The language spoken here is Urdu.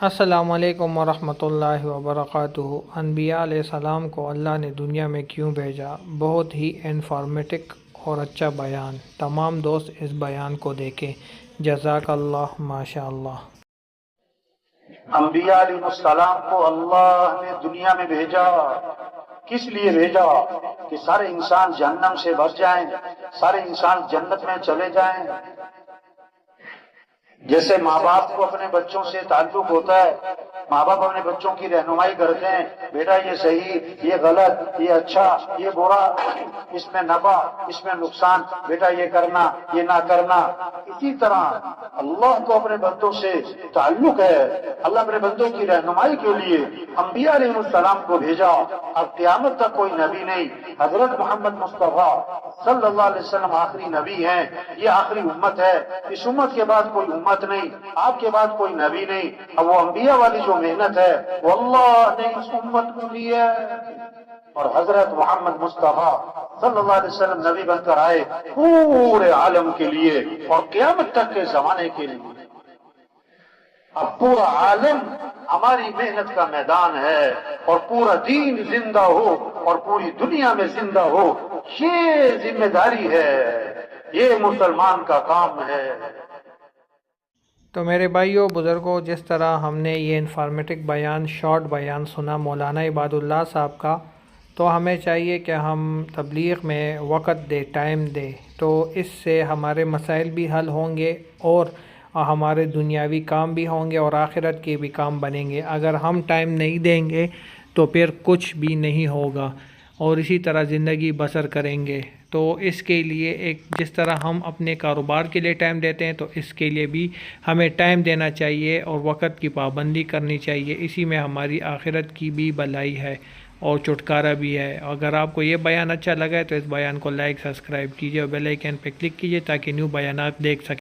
السلام علیکم ورحمۃ اللہ وبرکاتہ۔ انبیاء علیہ السلام کو اللہ نے دنیا میں کیوں بھیجا؟ بہت ہی انفارمیٹک اور اچھا بیان۔ تمام دوست اس بیان کو دیکھیں۔ جزاک اللہ ماشاء اللہ انبیاء علیہ السلام کو اللہ نے دنیا میں بھیجا۔ کس لیے بھیجا؟ کہ سارے انسان جہنم سے بچ جائیں، سارے انسان جنت میں چلے جائیں۔ جیسے ماں باپ کو اپنے بچوں سے تعلق ہوتا ہے ماں باپ اپنے بچوں کی رہنمائی کرتے ہیں۔ بیٹا، یہ صحیح، یہ غلط، یہ اچھا یہ برا، اس میں نفع، اس میں نقصان۔ بیٹا، یہ کرنا، یہ نہ کرنا۔ اسی طرح اللہ کو اپنے بندوں سے تعلق ہے۔ اللہ اپنے بندوں کی رہنمائی کے لیے انبیاء علیہ السلام کو بھیجا۔ اب قیامت تک کوئی نبی نہیں۔ حضرت محمد مصطفیٰ صلی اللہ علیہ وسلم آخری نبی ہیں۔ یہ آخری امت ہے۔ اس امت کے بعد کوئی امت نہیں۔ آپ کے بعد کوئی نبی نہیں۔ اب وہ انبیاء والی جو محنت ہے۔ وہ اللہ نے اس امت کو دی ہے اور حضرت محمد مصطفیٰ صلی اللہ علیہ وسلم نبی بن کر آئے پورے عالم کے لیے اور قیامت تک کے زمانے کے لیے۔ اب پورا عالم ہماری محنت کا میدان ہے اور پورا دین زندہ ہو اور پوری دنیا میں زندہ ہو، یہ ذمہ داری ہے۔ یہ مسلمان کا کام ہے۔ تو میرے بھائیوں بزرگوں جس طرح ہم نے یہ انفارمیٹک بیان شارٹ بیان سنا مولانا عباد اللہ صاحب کا، تو ہمیں چاہیے کہ ہم تبلیغ میں وقت دے ٹائم دے تو اس سے ہمارے مسائل بھی حل ہوں گے اور ہمارے دنیاوی کام بھی ہوں گے اور آخرت کے بھی کام بنیں گے۔ اگر ہم ٹائم نہیں دیں گے تو پھر کچھ بھی نہیں ہوگا۔ اور اسی طرح زندگی بسر کریں گے۔ تو اس کے لیے ایک جس طرح ہم اپنے کاروبار کے لیے ٹائم دیتے ہیں، تو اس کے لیے بھی ہمیں ٹائم دینا چاہیے اور وقت کی پابندی کرنی چاہیے۔ اسی میں ہماری آخرت کی بھی بلائی ہے اور چھٹکارا بھی ہے۔ اگر آپ کو یہ بیان اچھا لگا ہے، تو اس بیان کو لائک، سبسکرائب کیجیے اور بیل آئیکن پہ کلک کیجیے تاکہ نیو بیانات دیکھ سکیں۔